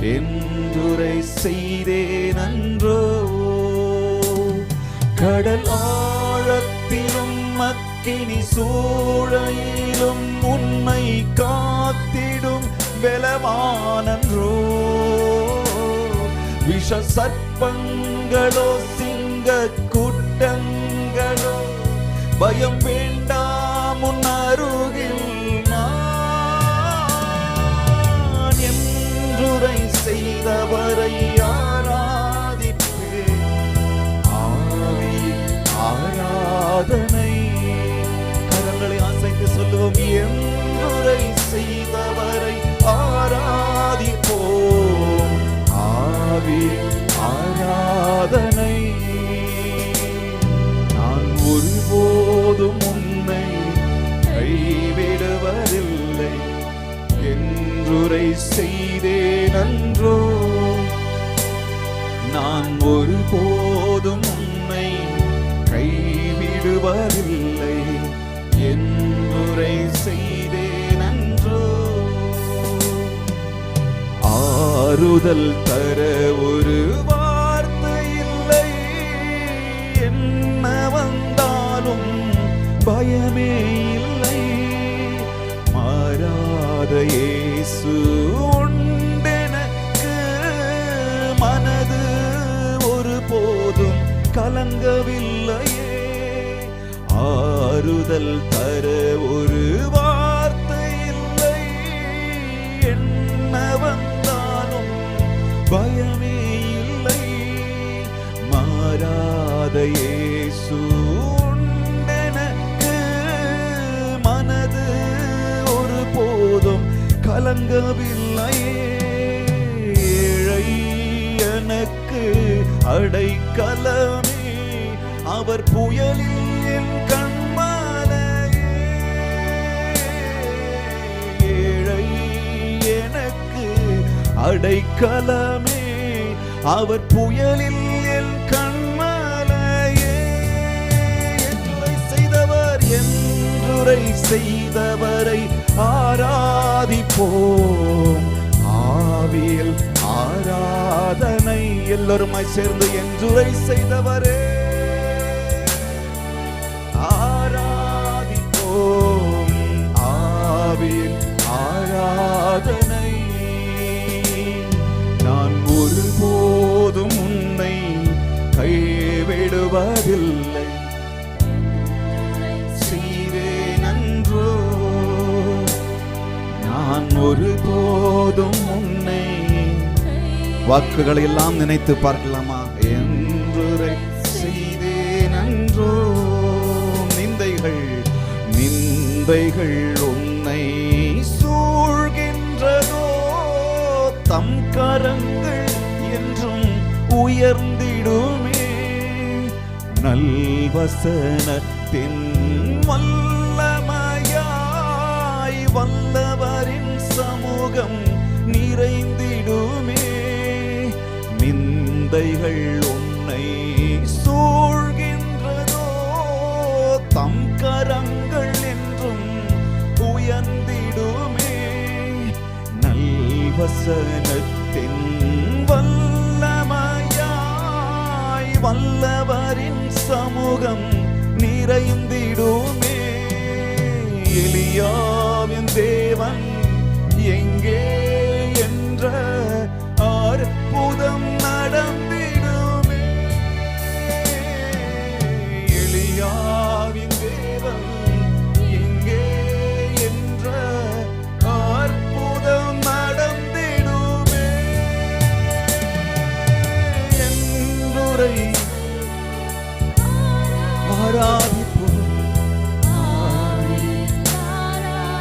என்றுரை செய்தேன் அன்றோ. கடல் ஆழத்திலும் மக்கினி சூழையிலும் உண்மை காத்திடும் வெலவானன்றோ. விஷ சர்ப்பங்களோ சிங்க கூட்டங்களோ பயம் வேண்டாம் ஆறுதல் தர ஒரு வார்த்தை இல்லை. என்ன வந்தாலும் பயமே இல்லை. மாறாத இயேசு உண்டெனக்கு மனது ஒரு போதும் கலங்கவில்லையே. ஆறுதல் தர ஒரு வார்த்தை பயமே இல்லை. மாறாத இயேசு உண்டெனக்கு மனது ஒரு போதும் கலங்கவில்லை. ஏழை எனக்கு அடைக்கலமே அவர் புயலில் என் கண்மலையே. ஏழை எனக்கு அடைக்கலமே அவர் புயலில் என் கண்மலையே செய்தவர் என்றுரை செய்தவரை ஆராதிப்போம். ஆவியில் ஆராதனை எல்லோருமாய் சேர்ந்து என்றுரை செய்தவரே. ஆரா நான் ஒரு போதும் உன்னை வாக்குகளை எல்லாம் நினைத்து பார்க்கலாமா? என்று செய்தேன் அன்றோ. நிந்தைகள் நிந்தைகள் உன்னை சூழ்கின்றதோ? தம் கரங்கள் என்றும் உயர்ந்திடுமே. நல்வசனத்தின் வல்ல சமூகம் நிறைந்திடுமே. நிந்தைகள் உன்னை சூழ்கின்றதோ? தம் கரங்கள் என்றும் உயர்ந்திடுமே. நல்வசனத்தின் வல்லமையாய் வல்லவரின் சமூகம் நிறைந்திடுமே. எளியாவின் தேவன் எங்கே என்ற அற்புதம் நடந்த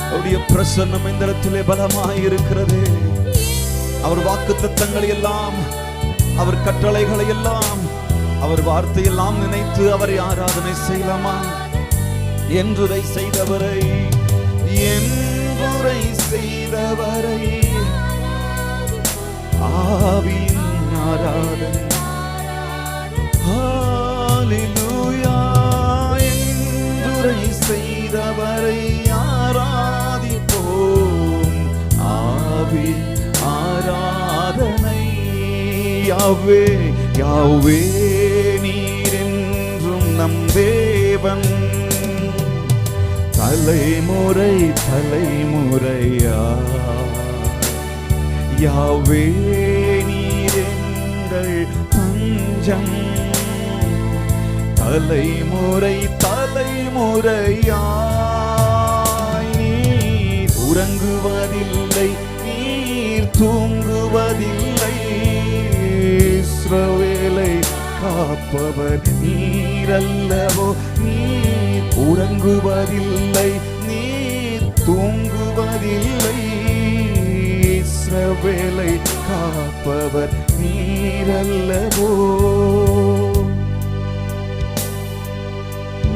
அவருடைய பிரசன்னம் இந்த இடத்திலே பலமாய் இருக்கிறது அவர் வாக்கு தத்தங்களை எல்லாம் அவர் கட்டளைகளை எல்லாம் அவர் வார்த்தையெல்லாம் நினைத்து அவரை ஆராதனை செய்யலாமா? என்றுரை செய்தவரை என்றுரை செய்தவரை ஆவியின் ஆராதனை யாவே யாவே நீரென்றும் நம் தேவன். தலைமுறை தலைமுறையா? யாவே நீரெங்கள் பஞ்சம் தலைமுறை தலைமுறையாய் நீ உறங்குவதில்லை நீர் தூங்குவதில்லை. இஸ்ரவேலை காப்பவர் நீரல்லவோ? நீ உறங்குவதில்லை நீ தூங்குவதில்லை. இஸ்ரவேலை காப்பவர் நீரல்லவோ?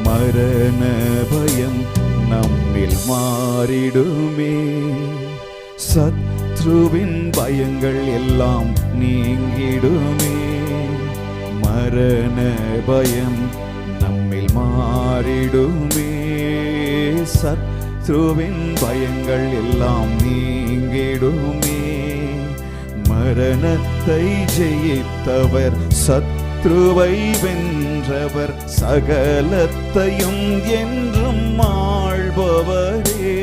மரண பயம் நம்மில் மாறிடுமே. சத்ருவின் பயங்கள் எல்லாம் நீங்கிடுமே. மரண பயம் நம்மில் மாறிடுமே. சத்ருவின் பயங்கள் எல்லாம் நீங்கிடுமே. மரணத்தை ஜெயித்தவர் சத்ருவை வென்றவர் சகலத்தையும் என்றும் ஆழ்பவரே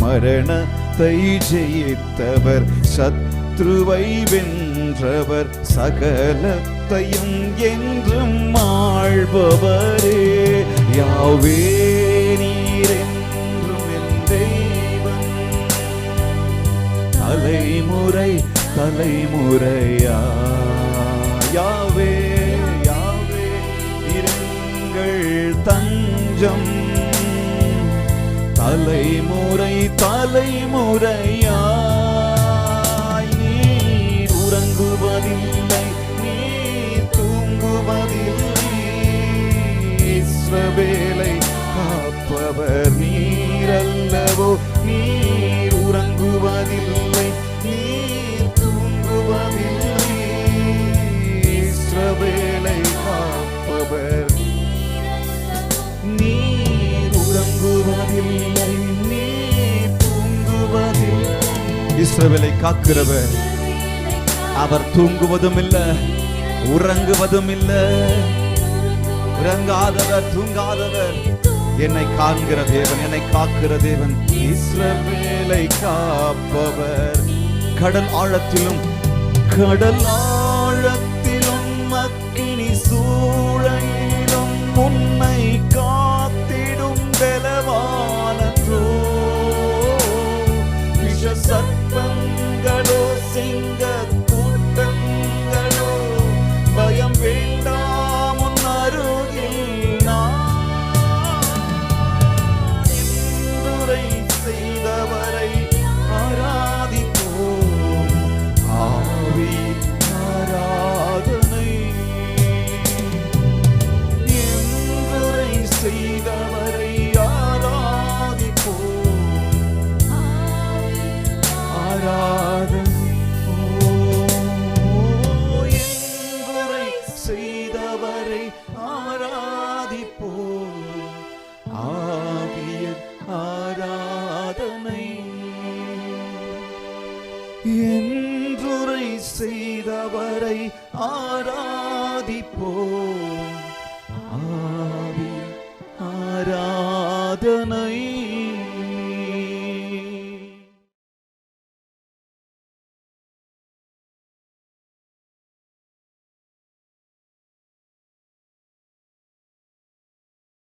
மரண மரணத்தை ஜெயித்தவர் சத்ருவை வென்றவர் சகலத்தையும் என்றும் ஆள்பவரே. யாவே நீரென்றும் என் தெய்வம். தலைமுறை தலைமுறையா? தலைமுறை தலைமுறையாய் நீர் உறங்குவதில்லை நீ தூங்குவதில்லை. இஸ்ரவேலை காப்பவர் நீரல்லவோ? நீர் உறங்குவதில்லை நீ தூங்குவதில்லை. இஸ்ரவேலை காப்பவர் நீ இஸ்ரவேலை காக்கிறவர். அவர் தூங்குவதும் இல்ல உறங்குவதும் இல்ல உறங்காதவர் தூங்காதவர். என்னை காண்கிற தேவன் என்னை காக்கிற தேவன். இஸ்ரவேலை காப்பவர். கடல் ஆழத்திலும் கடல் ஆழத்திலும் சர்ப்பங்களோ சிங்க கூட்டங்களோ பயம் வேண்டாம் உன் அருகில் நான். செய்தவரை ஆராதிப்போம். ஆவி ആരാധനൈ